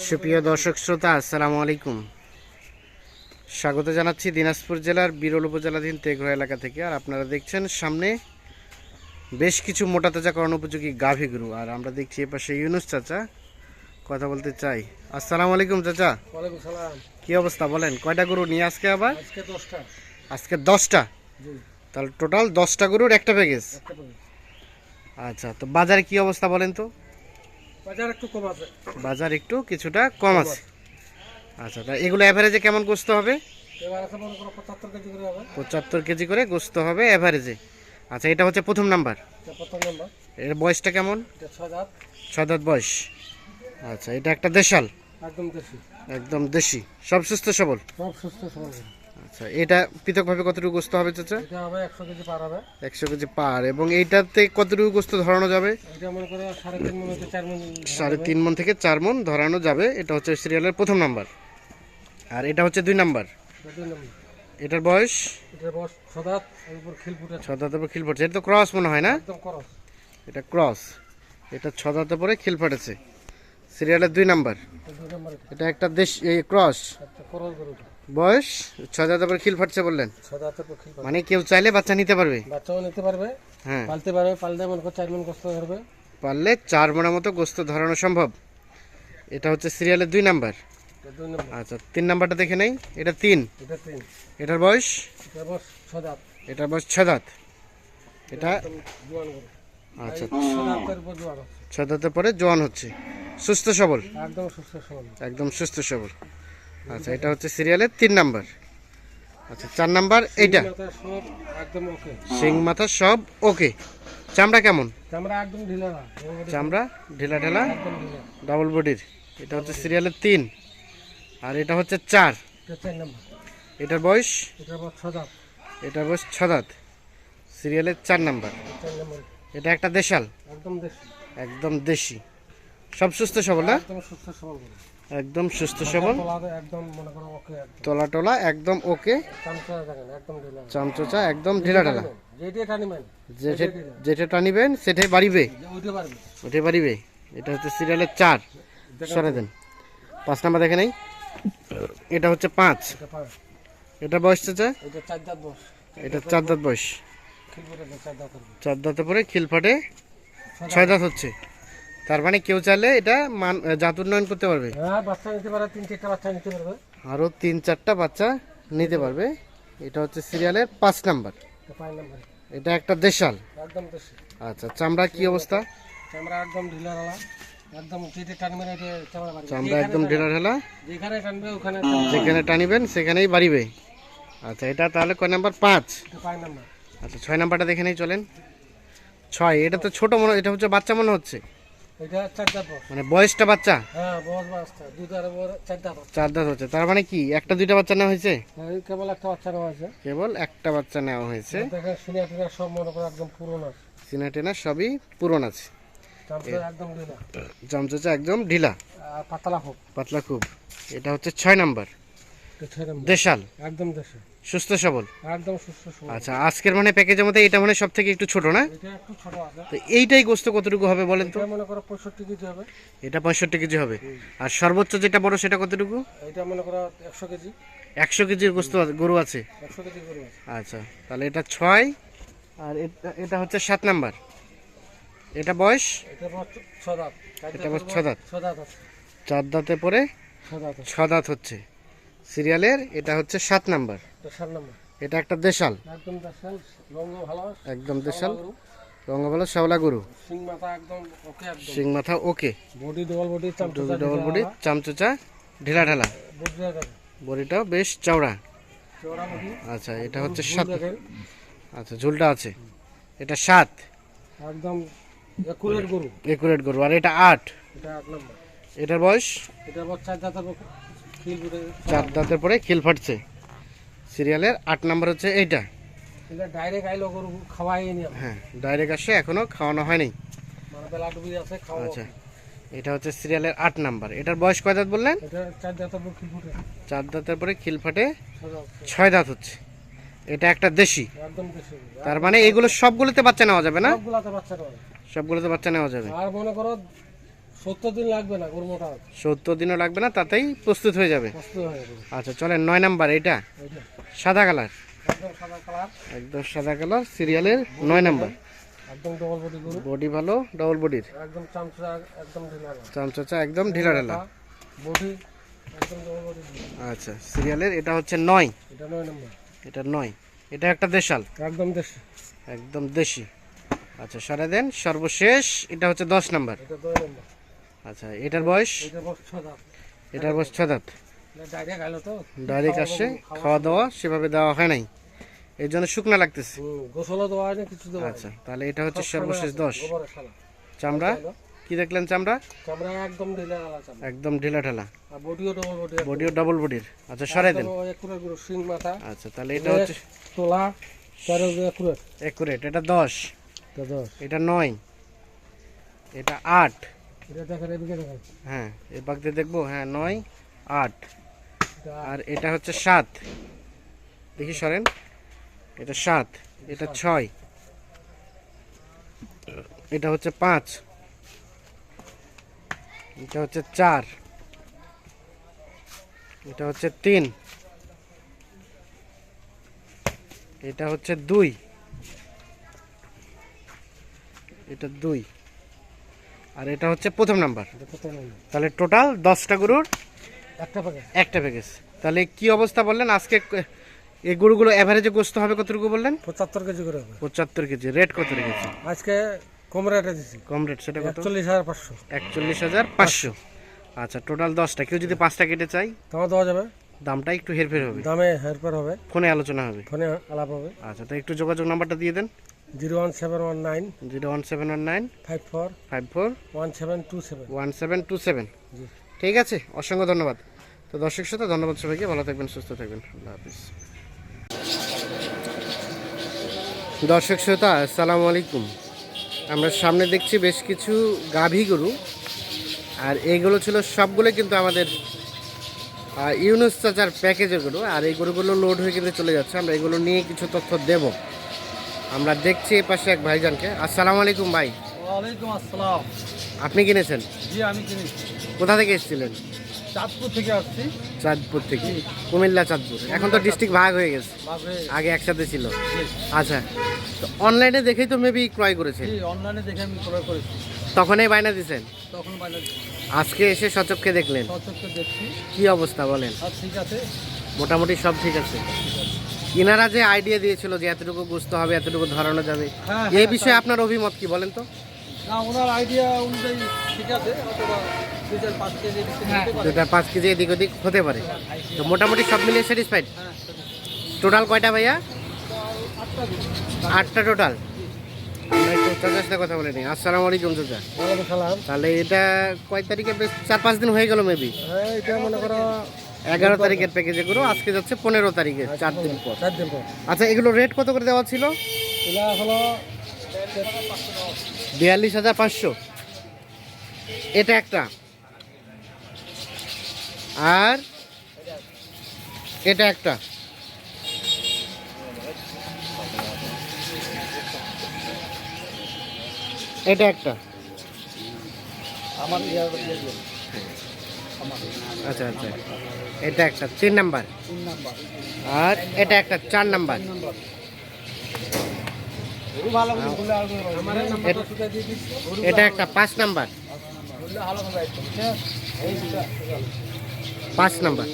সুপ্রিয় দর্শক শ্রোতা আসসালামু আলাইকুম। স্বাগত জানাচ্ছি দিনাজপুর জেলার বিরল উপজেলাধীন তেঘরা এলাকা থেকে। আর আপনারা দেখছেন সামনে বেশ কিছু মোটা তাজাকরণ উপযোগী গাভী গরু। আর আমরা দেখছি এপাশে ইউনুস চাচা। কথা বলতে চাই। আসসালামু আলাইকুম চাচা। কি অবস্থা বলেন কয়টা গরু নিয়ে আজকে আবার? আজকে দশটা। তাহলে টোটাল দশটা গরুর একটা প্যাকেজ। আচ্ছা তো বাজারে কি অবস্থা বলেন তো? বাজার একটু কম আছে। বাজার একটু কিছুটা কম আছে। আচ্ছা তা এগুলো অ্যাভারেজে কেমন গোস্ত হবে? পঁচাত্তর কেজি করে গোস্ত হবে অ্যাভারেজে আচ্ছা এটা হচ্ছে প্রথম নাম্বার। এর বয়সটা কেমন? ছয় দাঁত বয়স। আচ্ছা এটা একটা দেশাল। একদম দেশি। একদম দেশি। সব সুস্থ সবল? সব সুস্থ সবল। আচ্ছা এটা পৃথকভাবে কতটুকু গোস্ত হবে চাচা? এটা হবে কেজি পার হবে। কেজি পার এবং এইটাতে কতটুকু গোস্ত ধরানো যাবে? এটা মনে করো সাড়ে তিন মনে হচ্ছে মন মন থেকে চার মন ধরানো যাবে এটা হচ্ছে সিরিয়ালের প্রথম নাম্বার। আর এটা হচ্ছে দুই নাম্বার। এটার বয়স? এটা বস ছয় দাঁত এর উপর খিল ফুটে ছ দাঁতের খিল পড়ছে। এটা তো ক্রস মনে হয় না? একদম করস। এটা ক্রস। এটা ছ পরে খিল ফাটেছে সিরিয়ালের দুই নাম্বার। এটা একটা দেশ এই ক্রস। একটা করস বয়স? ছ দাঁতে পরে খিল ফাটছে বললেন। ছয় দাঁতের উপর খিল মানে কেউ চাইলে বাচ্চা নিতে পারবে? বাচ্চাও নিতে পারবে হ্যাঁ। পালতে পারবে পালতে মনে চার মন কষ্ট ধরবে। পারলে চার মনের মতো গোস্ত ধরানো সম্ভব। এটা হচ্ছে সিরিয়ালের দুই নাম্বার। আচ্ছা তিন নাম্বারটা দেখে নেই। এটা তিন। এটার বয়স? ছয় এটার বয়স ছ দাঁত। এটা আচ্ছা। ছয় দাঁতের পরে জোয়ান হচ্ছে। সুস্থ সবল। একদম সুস্থ সবল। একদম সুস্থ সবল। আচ্ছা এটা হচ্ছে সিরিয়ালের তিন নাম্বার। আচ্ছা চার নাম্বার এইটা। শিং মাথা সব ওকে। চামড়া কেমন? চামড়া ঢিলা। ঢিলা ডাবল বডির এটা হচ্ছে সিরিয়ালের তিন। আর এটা হচ্ছে চার। নম্বর। এটার বয়স? এটার বয়স ছ দাঁত। সিরিয়ালের চার নাম্বার। এটা একটা দেশাল। একদম দেশি। একদম দেশি। সব সুস্থ সবল না? একদম সুস্থ সবল। একদম তলা টলা একদম ওকে চামচা দেখেন একদম ঢিলা। চামচোচা একদম ঢিলা ঢালা যেটা টানিবেন সেটাই বাড়িবে। উঠে পারিবে এটা হচ্ছে সিরিয়ালের চার। সরে দেন। পাঁচ নাম্বার দেখে নেই। এটা হচ্ছে পাঁচ। এটা বয়স চাচা? এটা চার দাঁত বয়স। চার চার দাঁতে পরে খিল ফাটে ছয় দাঁত হচ্ছে। তার মানে কেউ চাইলে এটা মান জাত উন্নয়ন করতে পারবে। হ্যাঁ বাচ্চা নিতে পারে তিন চারটা বাচ্চা নিতে পারবে। আরও তিন চারটা বাচ্চা নিতে পারবে। এটা হচ্ছে সিরিয়ালের পাঁচ নাম্বার। এটা একটা দেশাল। একদম আচ্ছা চামড়া কি অবস্থা? চামড়া একদম ঢিলা ডালা একদম যেটা টানবেন চামড়া একদম ঢেলা ঢেলা যেখানে টানবে ওখানে যেখানে টানিবেন সেখানেই বাড়িবে। আচ্ছা এটা তাহলে কয় নাম্বার? পাঁচ। আচ্ছা ছয় নাম্বারটা দেখে নেই চলেন। ছয় এটা তো ছোট মনে এটা হচ্ছে বাচ্চা মনে হচ্ছে। এটা চার দাঁত মানে বয়সটা বাচ্চা? হ্যাঁ বাচ্চা। দুধ আর চার দাঁত চার দাঁত হচ্ছে তার মানে কি একটা দুইটা বাচ্চা নেওয়া হয়েছে? কেবল একটা বাচ্চা নেওয়া আছে কেবল একটা বাচ্চা নেওয়া হয়েছে। সব মনে করে একদম পুরোনো সিনাটেনা সবই পুরন আছে। একদম ঢিলা। পাতলা পাতলা খুব। এটা হচ্ছে ছয় নম্বর। দেশাল? একদম সুস্থ সবল? একদম সুস্থ সবল। আচ্ছা আজকের মানে প্যাকেজের মধ্যে এটা মানে একটু ছোট না? এটা একটু ছোট আছে। তো এইটাই গোস্ত কতটুকু হবে বলেন তো? মনে করো কেজি হবে। এটা পঁয়ষট্টি কেজি হবে। আর সর্বোচ্চ যেটা বড় সেটা কতটুকু? এটা মনে করো কেজি। কেজির গোস্ত আছে- গরু আছে? কেজি গরু আছে। আচ্ছা তাহলে এটা ছয় আর এটা এটা হচ্ছে সাত নাম্বার। এটা বয়স? এটা বস ছ দাঁত। এটা দাঁত। দাঁত দাঁতে পরে ছ ছ দাঁত হচ্ছে। সিরিয়ালের এটা হচ্ছে সাত নাম্বার। এটা একটা দেশাল। একদম দেশাল রঙ ভালো শ্যাওলা গরু। সিং মাথা ওকে একদম। শিং মাথা ওকে। ডবল বডি চামচা ডবল ঢেলা ঢালা। বডিটাও বেশ চওড়া। আচ্ছা এটা হচ্ছে সাত। আচ্ছা ঝুলটা আছে। এটা সাত। একদম একুরেট গরু। একুরেট গরু। আর এটা আট। এটা এক নম্বর। এটার বয়স? চার চার দাঁতের পরে খিল ফাটছে। সিরিয়ালের আট নাম্বার হচ্ছে এইটা। ডাইরেক্ট আইলো খাওয়াই হ্যাঁ ডাইরেক্ট আসে এখনও খাওয়ানো হয়নি। মানে আচ্ছা এটা হচ্ছে সিরিয়ালের আট নাম্বার। এটার বয়স কয় দাঁত বললেন? চার দাঁতের পরে খিল ফাটে। ছয় দাঁত হচ্ছে। এটা একটা দেশি। তার মানে এগুলো সবগুলোতে বাচ্চা নেওয়া যাবে না? সবগুলাতে বাচ্চা রয়ে সবগুলোতে বাচ্চা নেওয়া যাবে। আর মনে করো সত্তর দিন লাগবে না গরু মোটা সত্তর দিনও লাগবে না তাতেই প্রস্তুত হয়ে যাবে। আচ্ছা চলেন নয় নাম্বার এটা সাদা কালার। একদম সাদা কালার। একদম সাদা কালার সিরিয়ালের নয় নাম্বার। একদম ডবল বডি গরু। বডি ভালো ডবল বডির একদম চামচা একদম ঢিলা একদম ঢিলা ঢালা। বডি একদম ডবল বডি আচ্ছা সিরিয়ালের এটা হচ্ছে নয়। এটা নয় নম্বর। এটা একটা দেশাল? একদম দেশি। একদম দেশি। আচ্ছা সরে দেন সর্বশেষ এটা হচ্ছে দশ নাম্বার। এটা নম্বর। আচ্ছা এটার বয়স? এটার বয়স ডাইরেক্ট খাইলো ডাইরেক্ট আসছে খাওয়া দাওয়া সেভাবে দেওয়া হয় নাই। এই জন্য শুকনা লাগতেছে। আচ্ছা তাহলে এটা হচ্ছে সর্বশেষ দশ। চামড়া? কি দেখলেন চামড়া? একদম ঢিলা একদম ঢিলা বডিও ডবল বডির আচ্ছা সরাই দেন। আচ্ছা তাহলে এটা হচ্ছে তোলা একুরেট এটা দশ। এটা নয়। এটা আট। হ্যাঁ এ বাগ দিয়ে দেখব। হ্যাঁ নয় আট। আর এটা হচ্ছে সাত। দেখি সরেন। এটা সাত এটা ছয়। এটা হচ্ছে পাঁচ। এটা হচ্ছে চার। এটা হচ্ছে তিন। এটা হচ্ছে দুই। এটা দুই। আর এটা হচ্ছে প্রথম নাম্বার। তাহলে টোটাল দশটা গরুর একটা প্যাকেজ তাহলে কি অবস্থা বললেন? আজকে এই গরুগুলো অ্যাভারেজে গোস্ত হবে কতটুকু বললেন? পঁচাত্তর কেজি করে হবে। পঁচাত্তর কেজি। রেট কত রেখেছে আজকে কম রেটে দিচ্ছি কম রেট সেটা কত? চল্লিশ হাজার পাঁচশো। একচল্লিশ হাজার পাঁচশো। আচ্ছা টোটাল দশটা। কেউ যদি পাঁচটা কেটে চাই? তোমার দেওয়া যাবে। দামটা একটু হেরফের হবে। দামে হেরফের হবে। ফোনে আলোচনা হবে। ফোনে আলাপ হবে। আচ্ছা তো একটু যোগাযোগ নাম্বারটা দিয়ে দেন। Zero one seven one nine zero one seven one nine five four five four one seven two seven one seven two seven ঠিক আছে অসংখ্য ধন্যবাদ। তো দর্শক সাথে ধন্যবাদ সবাইকে ভালো থাকবেন সুস্থ থাকবেন। আল্লাহ হাফিজ। দর্শক শ্রোতা আসসালামু আলাইকুম। আমরা সামনে দেখছি বেশ কিছু গাভী গরু আর এইগুলো ছিল সবগুলো কিন্তু আমাদের ইউনুস চাচার প্যাকেজের গরু আর এই গরুগুলো লোড হয়ে কিন্তু চলে যাচ্ছে। আমরা এগুলো নিয়ে কিছু তথ্য দেব। আমরা দেখছি এই পাশে এক ভাইজানকে। আসসালামু আলাইকুম ভাই। ওয়ালাইকুম আসসালাম। আপনি কিনেছেন? জি আমি কিনেছি। কোথা থেকে এসেছিলেন? চাঁদপুর থেকে আসছি। চাঁদপুর থেকে। কুমিল্লা চাঁদপুর। এখন তো ডিস্ট্রিক্ট ভাগ হয়ে গেছে। আগে একসাথে ছিল। আচ্ছা। তো অনলাইনে দেখেই তো মেবি ক্রয় করেছে জি অনলাইনে দেখে আমি ক্রয় করেছি। তখনই বায়না দিছেন? তখন বাইরে আজকে এসে সচক্ষে দেখলেন? সচক্ষে দেখছি। কি অবস্থা বলেন? আর ঠিক আছে। মোটামুটি সব ঠিক আছে। ইনারা যে আইডিয়া দিয়েছিল যে এতটুকু বুঝতে হবে এতটুকু ধরানো যাবে হ্যাঁ, এই বিষয়ে আপনার অভিমত কি বলেন তো? না ওনার আইডিয়া অনুযায়ী ঠিক আছে চার পাঁচ কেজি এদিক ওদিক হতে পারে। তো মোটামুটি সব মিলিয়ে স্যাটিসফাইড হ্যাঁ টোটাল কয়টা ভাইয়া? আটটা টোটাল আমরা চাচার সাথে কথা বলে নিই। আসসালামু আলাইকুম চাচা। তাহলে এটা কয় তারিখে বেশ চার পাঁচ দিন হয়ে গেল মেবি হ্যাঁ এটা মনে করো এগারো তারিখের প্যাকেজে করো আজকে যাচ্ছে পনেরো তারিখে চার দিন পর। চার দিন পর। আচ্ছা এগুলো রেট কত করে দেওয়া ছিল? এগুলা হলো বিয়াল্লিশ হাজার পাঁচশো। এটা একটা। আর এটা একটা। এটা একটা। আমার। আচ্ছা আচ্ছা। এটা একটা, তিন নাম্বার। আর এটা একটা, চার নাম্বার। এটা একটা, পাঁচ নাম্বার। পাঁচ নাম্বার।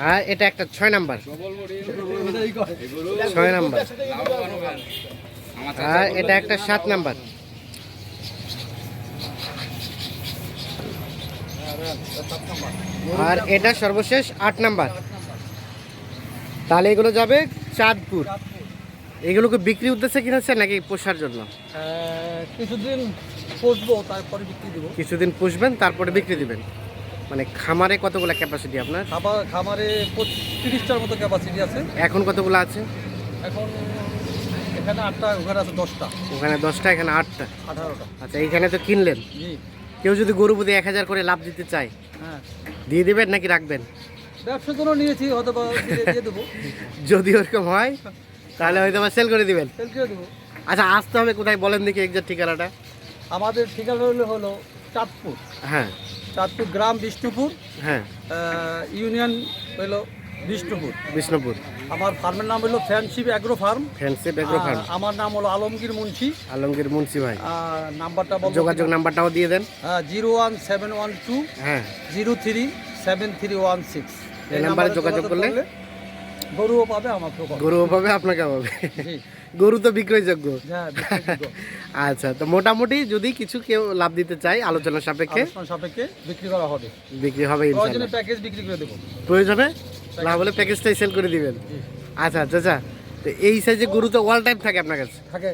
আর এটা একটা, ছয় নাম্বার। ছয় নাম্বার। আর এটা একটা, সাত নাম্বার। আর এটা সর্বশেষ আট নাম্বার। তাহলে এগুলো যাবে চাঁদপুর। এগুলোকে বিক্রি উদ্দেশ্যে কিনেছে নাকি পোষার জন্য? কিছুদিন পুষবো তারপরে বিক্রি দিব। কিছুদিন পুষবেন তারপরে বিক্রি দিবেন। মানে খামারে কতগুলো ক্যাপাসিটি আপনার? খাবার খামারে তিরিশটার মতো ক্যাপাসিটি আছে। এখন কতগুলো আছে? এখন এখানে আটটা ওখানে আছে দশটা। ওখানে দশটা এখানে আটটা। আঠারোটা। আচ্ছা এইখানে তো কিনলেন। জি। কেউ যদি গরু বুধে এক হাজার করে লাভ দিতে চায় হ্যাঁ। দিয়ে দেবেন নাকি রাখবেন? ব্যবসার জন্য নিয়েছি হয়তো দিয়ে দেবো। যদি ওরকম হয় তাহলে হয়তো বা সেল করে দিবেন। সেল করে দেবো। আচ্ছা আসতে হবে কোথায় বলেন দেখি একজার ঠিকানাটা। আমাদের ঠিকানা হলো হলো চাঁদপুর। হ্যাঁ। চাঁদপুর গ্রাম বিষ্ণুপুর। হ্যাঁ। ইউনিয়ন হলো বিষ্ণুপুর। বিষ্ণুপুর। আমার ফার্মের নাম হলো fanship agro farm fancy agro farm আমার নাম হলো আলমগীর মুন্সি। আলমগীর মুন্সি ভাই। নাম্বারটা বলব যোগাযোগ নাম্বারটাও দিয়ে দেন। Zero one seven one two হ্যাঁ। Zero three seven three one six. এই নাম্বারে যোগাযোগ করলে? গরুও পাবে আমাকেও গরুও পাবে আপনাকে পাবে। গরু তো বিক্রয়যোগ্য। হ্যাঁ আচ্ছা তো মোটামুটি যদি কিছু কেউ লাভ দিতে চায় আলোচনা সাপেক্ষে সাপেক্ষে বিক্রি করা হবে। বিক্রি হবে প্রয়োজনে প্যাকেজ বিক্রি করে দেবো। প্রয়োজনে? না বলে প্যাকেজটাই সেল করে দিবেন। আচ্ছা আচ্ছা আচ্ছা। তো এই সাইজে গরু তো অল টাইম থাকে আপনার কাছে? থাকে।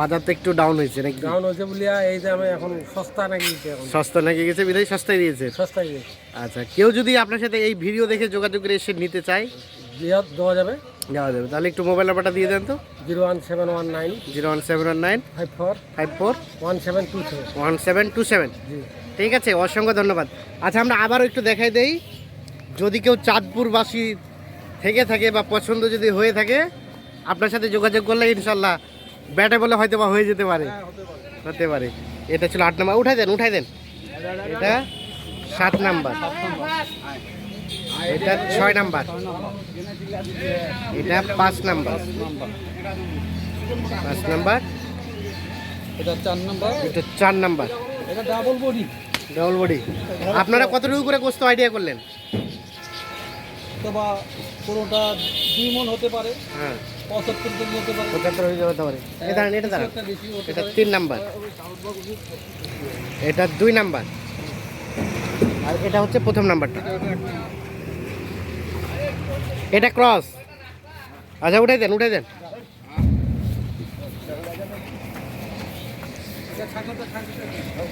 বাজার তো একটু ডাউন হয়েছে নাকি? ডাউন হয়েছে বলিয়া এই যে আমি এখন সস্তা নাকি এখন। সস্তা নাকি গেছে বিদায় সস্তায় দিয়েছে। সস্তায় আচ্ছা কেউ যদি আপনার সাথে এই ভিডিও দেখে যোগাযোগ করে এসে নিতে চায় দেওয়া দেওয়া যাবে। দেওয়া যাবে। তাহলে একটু মোবাইল নাম্বারটা দিয়ে দেন তো। Zero one seven one nine zero one seven one nine five four five four one seven two three one seven two seven জি। ঠিক আছে অসংখ্য ধন্যবাদ। আচ্ছা আমরা আবারও একটু দেখাই দেই। যদি কেউ চাঁদপুরবাসী থেকে থাকে বা পছন্দ যদি হয়ে থাকে আপনার সাথে যোগাযোগ করলে ইনশাল্লাহ ব্যাটে বলে হয়তো বা হয়ে যেতে পারে। হতে পারে। এটা ছিল আট নাম্বার। উঠাই দেন উঠাই দেন। এটা সাত নাম্বার। এটা ছয় নাম্বার। এটা পাঁচ নাম্বার। পাঁচ নাম্বার। এটা চার নম্বর। এটা চার নাম্বার। এটা ডাবল বডি ডবল বডি আপনারা কতটুকু করে গোস্ত আইডিয়া করলেন? অথবা কোনোটা দুই মন হতে পারে হ্যাঁ। পঁচাত্তর কেজি হতে পারে। পঁচাত্তর হয়ে পারে এটা দাঁড়ান এটা দাঁড়ান। এটা তিন নাম্বার। এটা দুই নাম্বার। আর এটা হচ্ছে প্রথম নাম্বারটা। এটা ক্রস। আচ্ছা উঠাই দেন উঠাই দেন।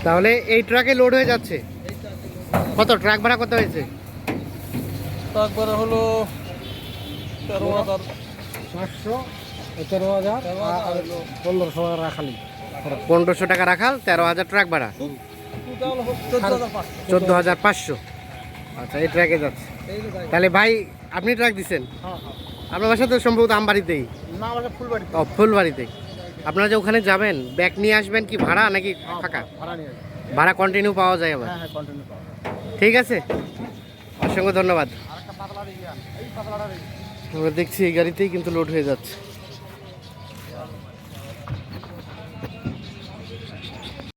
তাহলে এই ট্রাকে লোড হয়ে যাচ্ছে। কত? ট্রাক ভাড়া কত হয়েছে? তারপরে হলো তেরো হাজার। পাঁচশো তেরো হাজার পনেরোশো টাকা রাখালি। পনেরোশো টাকা রাখাল তেরো হাজার ট্রাক ভাড়া। চোদ্দ হাজার পাঁচশো। আচ্ছা এই ট্র্যাকে যাচ্ছে। তাহলে ভাই আপনি ট্রাক দিচ্ছেন হ্যাঁ হ্যাঁ। আপনার বাসা তো সম্ভবত আমবাড়িতেই। ও ফুলবাড়িতে। আপনারা যে ওখানে যাবেন ব্যাগ নিয়ে আসবেন কি ভাড়া নাকি ফাঁকা? ভাড়া কন্টিনিউ পাওয়া যায় আবার। হ্যাঁ হ্যাঁ। ঠিক আছে? অসংখ্য ধন্যবাদ। আমরা দেখছি এই গাড়িতেই কিন্তু লোড হয়ে যাচ্ছে।